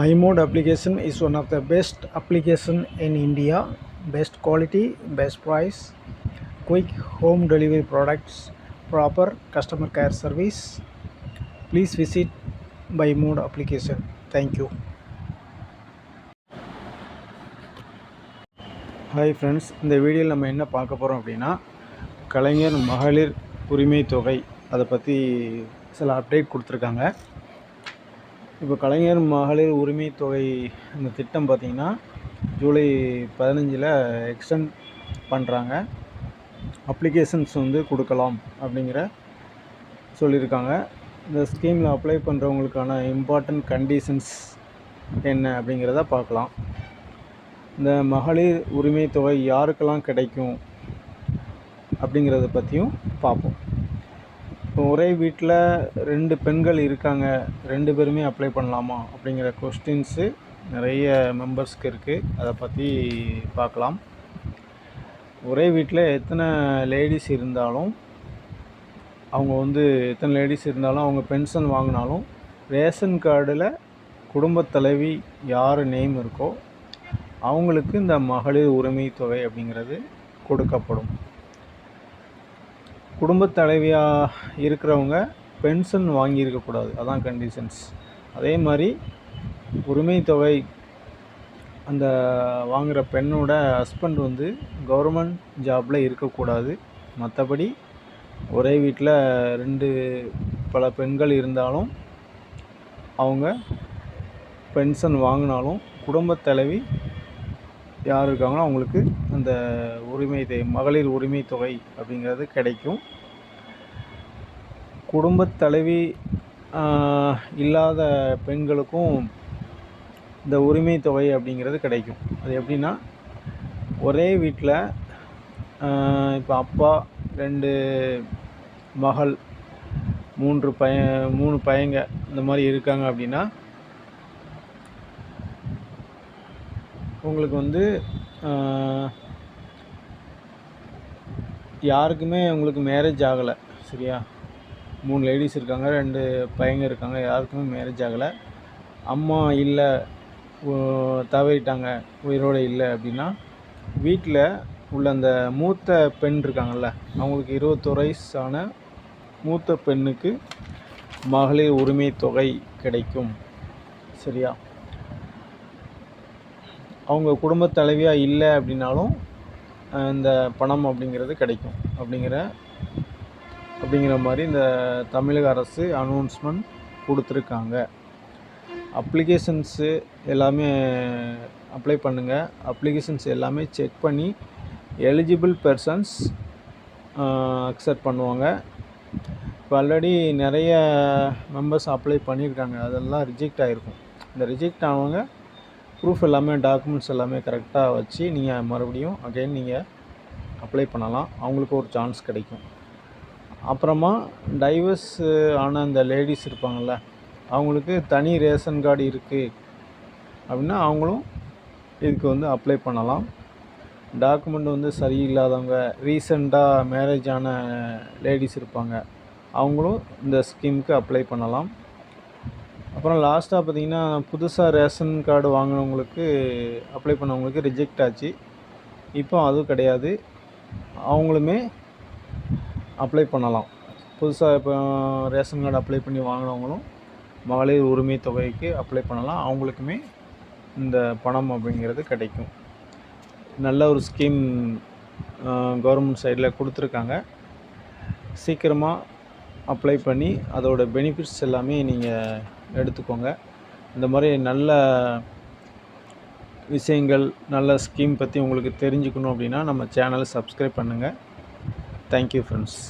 MyMode application is one of the best application in India. Best quality, best price, quick home delivery products, proper customer care service. Please visit MyMode application. Thank you. Hi friends இந்த வீடியோவில் நம்ம என்ன பார்க்க போகிறோம் அப்படின்னா கலைஞர் மகளிர் உரிமை தொகை அதை பற்றி சில அப்டேட் கொடுத்துருக்காங்க இப்போ கலைஞர் மகளிர் உரிமை தொகை இந்த திட்டம் பார்த்திங்கன்னா ஜூலை பதினஞ்சில் எக்ஸ்டெண்ட் பண்ணுறாங்க. அப்ளிகேஷன்ஸ் வந்து கொடுக்கலாம் அப்படிங்கிற சொல்லியிருக்காங்க. இந்த ஸ்கீமில் அப்ளை பண்ணுறவங்களுக்கான இம்பார்ட்டண்ட் கண்டிஷன்ஸ் என்ன அப்படிங்கிறத பார்க்கலாம். இந்த மகளிர் உரிமை தொகை யாருக்கெல்லாம் கிடைக்கும் அப்படிங்கிறத பற்றியும் பார்ப்போம். இப்போ ஒரே வீட்டில் ரெண்டு பெண்கள் இருக்காங்க ரெண்டு பேருமே அப்ளை பண்ணலாமா அப்படிங்கிற கொஸ்டின்ஸு நிறைய மெம்பர்ஸ்க்கு இருக்குது அதை பற்றி பார்க்கலாம். ஒரே வீட்டில் எத்தனை லேடிஸ் இருந்தாலும் அவங்க வந்து எத்தனை லேடிஸ் இருந்தாலும் அவங்க பென்ஷன் வாங்கினாலும் ரேஷன் கார்டில் குடும்பத் தலைவி யார் நேம் இருக்கோ அவங்களுக்கு இந்த மகளிர் உரிமை தொகை அப்படிங்கிறது கொடுக்கப்படும். குடும்பத் தலைவியாக இருக்கிறவங்க பென்ஷன் வாங்கியிருக்கக்கூடாது அதான் கண்டிஷன்ஸ் அதே மாதிரி உரிமை தொகை அந்த வாங்குகிற பெண்ணோட ஹஸ்பண்ட் வந்து கவர்மெண்ட் ஜாபில் இருக்கக்கூடாது மற்றபடி ஒரே வீட்டில் ரெண்டு பல பெண்கள் இருந்தாலும் அவங்க பென்ஷன் வாங்கினாலும் குடும்பத் தலைவி யார் இருக்காங்களோ அவங்களுக்கு அந்த உரிமை தொகை மகளிர் உரிமை தொகை அப்படிங்கிறது கிடைக்கும். குடும்பத் தலைவி இல்லாத பெண்களுக்கும் இந்த உரிமை தொகை அப்படிங்கிறது கிடைக்கும். அது எப்படின்னா ஒரே வீட்டில் இப்போ அப்பா ரெண்டு மகள் மூன்று பைய மூணு பையங்க இந்த மாதிரி இருக்காங்க அப்படின்னா உங்களுக்கு வந்து யாருக்குமே உங்களுக்கு மேரேஜ் ஆகலை சரியா? மூணு லேடிஸ் இருக்காங்க ரெண்டு பையங்க இருக்காங்க யாருக்குமே மேரேஜ் ஆகலை. அம்மா இல்லை தவறிட்டாங்க உயிரோடு இல்லை அப்படின்னா வீட்டில் உள்ள அந்த மூத்த பெண் இருக்காங்கள்ல அவங்களுக்கு இருபத்தோரு வயசான மூத்த பெண்ணுக்கு மகளிர் உரிமை தொகை கிடைக்கும் சரியா? அவங்க குடும்ப தலைவியாக இல்லை அப்படின்னாலும் இந்த பணம் அப்படிங்கிறது கிடைக்கும். அப்படிங்கிற அப்படிங்கிற மாதிரி இந்த தமிழக அரசு அனௌன்ஸ்மெண்ட் கொடுத்துருக்காங்க. அப்ளிகேஷன்ஸு எல்லாமே அப்ளை பண்ணுங்கள் அப்ளிகேஷன்ஸ் எல்லாமே செக் பண்ணி எலிஜிபிள் பர்சன்ஸ் அக்செப்ட் பண்ணுவாங்க. இப்போ ஆல்ரெடி நிறைய மெம்பர்ஸ் அப்ளை பண்ணியிருக்காங்க. அதெல்லாம் ரிஜெக்ட் ஆகிருக்கும் இந்த ரிஜெக்ட் ஆனவங்க ப்ரூஃப் எல்லாமே டாக்குமெண்ட்ஸ் எல்லாமே கரெக்டாக வச்சு நீங்கள் மறுபடியும் அகைன் நீங்கள் அப்ளை பண்ணலாம். அவங்களுக்கு ஒரு சான்ஸ் கிடைக்கும். அப்புறமா டைவர்ஸ் ஆன அந்த லேடிஸ் இருப்பாங்கள்ல அவங்களுக்கு தனி ரேஷன் கார்டு இருக்குது அப்படின்னா அவங்களும் இதுக்கு வந்து அப்ளை பண்ணலாம். டாக்குமெண்ட் வந்து சரியில்லாதவங்க ரீசெண்டாக மேரேஜ் ஆன லேடிஸ் இருப்பாங்க அவங்களும் இந்த ஸ்கீமுக்கு அப்ளை பண்ணலாம். அப்புறம் லாஸ்ட்டாக பார்த்தீங்கன்னா புதுசாக ரேஷன் கார்டு வாங்கினவங்களுக்கு அப்ளை பண்ணவங்களுக்கு ரிஜெக்ட் ஆச்சு. இப்போ அதுவும் கிடையாது. அவங்களுமே அப்ளை பண்ணலாம். புதுசாக இப்போ ரேஷன் கார்டு அப்ளை பண்ணி வாங்கினவங்களும் மகளிர் உரிமை தொகைக்கு அப்ளை பண்ணலாம். அவங்களுக்குமே இந்த பணம் அப்படிங்கிறது கிடைக்கும். நல்ல ஒரு ஸ்கீம் கவர்மெண்ட் சைடில் கொடுத்துருக்காங்க. சீக்கிரமாக அப்ளை பண்ணி அதோட பெனிஃபிட்ஸ் எல்லாமே நீங்கள் எடுத்துக்கோங்க. இந்த மாதிரி நல்ல விஷயங்கள் நல்ல ஸ்கீம் பற்றி உங்களுக்கு தெரிஞ்சுக்கணும் அப்படின்னா நம்ம சேனலை சப்ஸ்கிரைப் பண்ணுங்கள் தேங்க்யூ ஃப்ரெண்ட்ஸ்